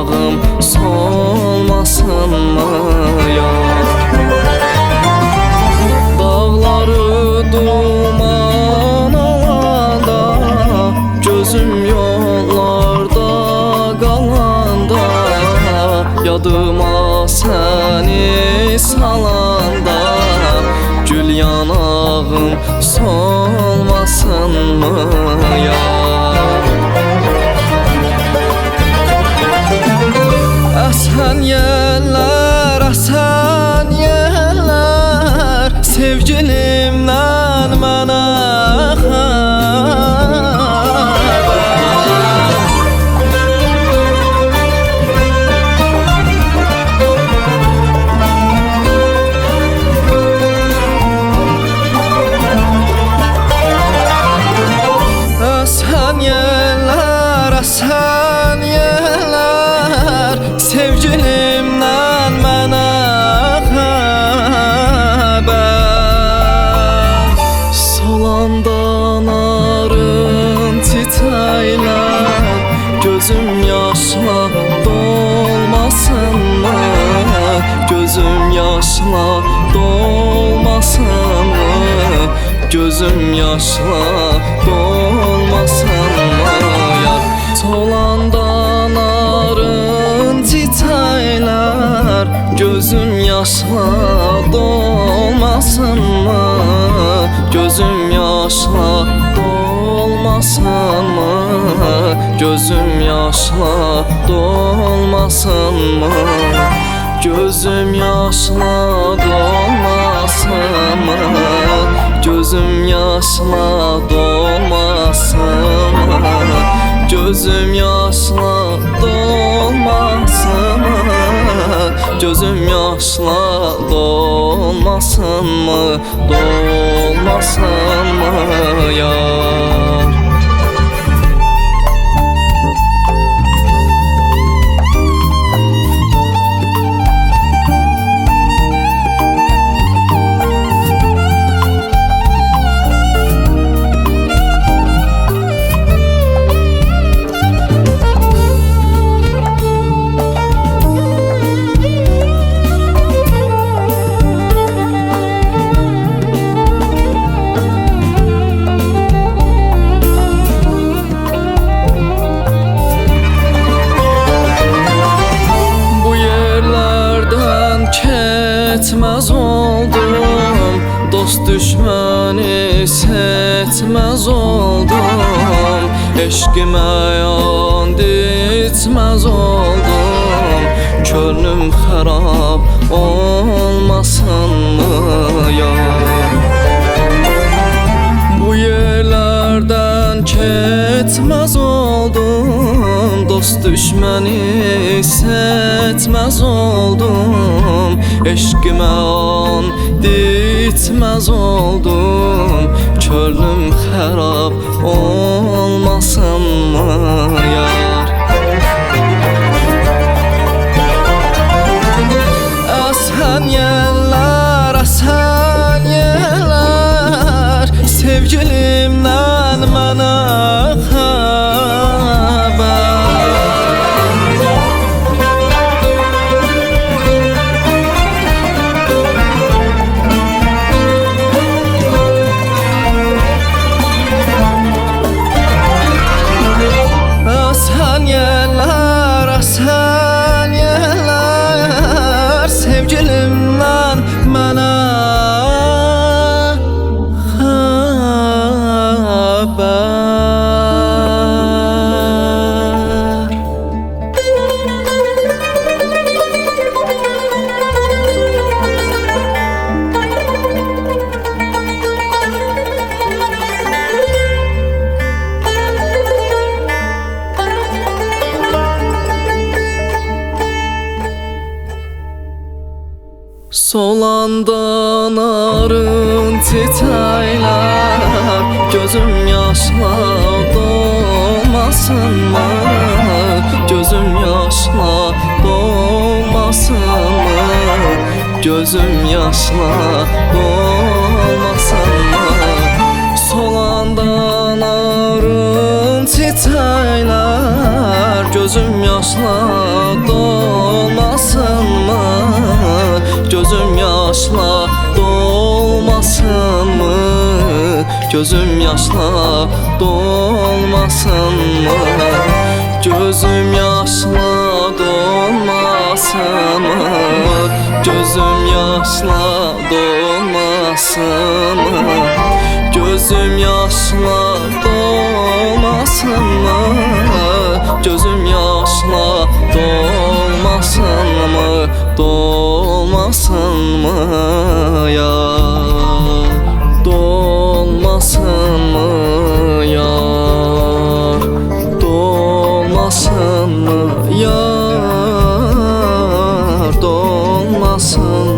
Çırağım solmasın mı yar? Dağları duman alanda Gözüm yollarda kalanda. Yadıma seni salanda. Gül yanağım solmasın mı yaşla dolmasın mı? Gözüm yaşla dolmasın mı? Yar solanda narın titəylər Gözüm yaşla dolmasın mı? Gözüm yaşla dolmasın mı? Gözüm yaşla dolmasın mı? Gözüm yaşla dolmasın mı? Gözüm yaşla dolmasın mı? Gözüm yaşla dolmasın mı? Gözüm yaşla dolmasın mı? Dolmasın ketmez oldum. Dost düşməni seçmez oldum. Eşkime yan ditmez oldum. Könlüm xarab olmasın mı ya? Bu yerlerden ketmez oldum Dost düşməni seçmez oldum. Eşkime an ditmez oldum. Könlüm xarab olmasın mı yar? Əsən yellər, əsən yellər Sevgilimdən Solanda narın titəylər Gözüm yaşla dolmasın mı? Gözüm yaşla dolmasın mı? Gözüm yaşla dolmasın mı? Solanda narın titəylər Gözüm yaşla Gözüm yaşla dolmasın mı? Gözüm yaşla dolmasın mı? Gözüm yaşla dolmasın mı? Gözüm yaşla dolmasın mı? Gözüm yaşla dolmasın mı? Dolmasın mı ya mı yar Dolmasın mı yar Dolmasın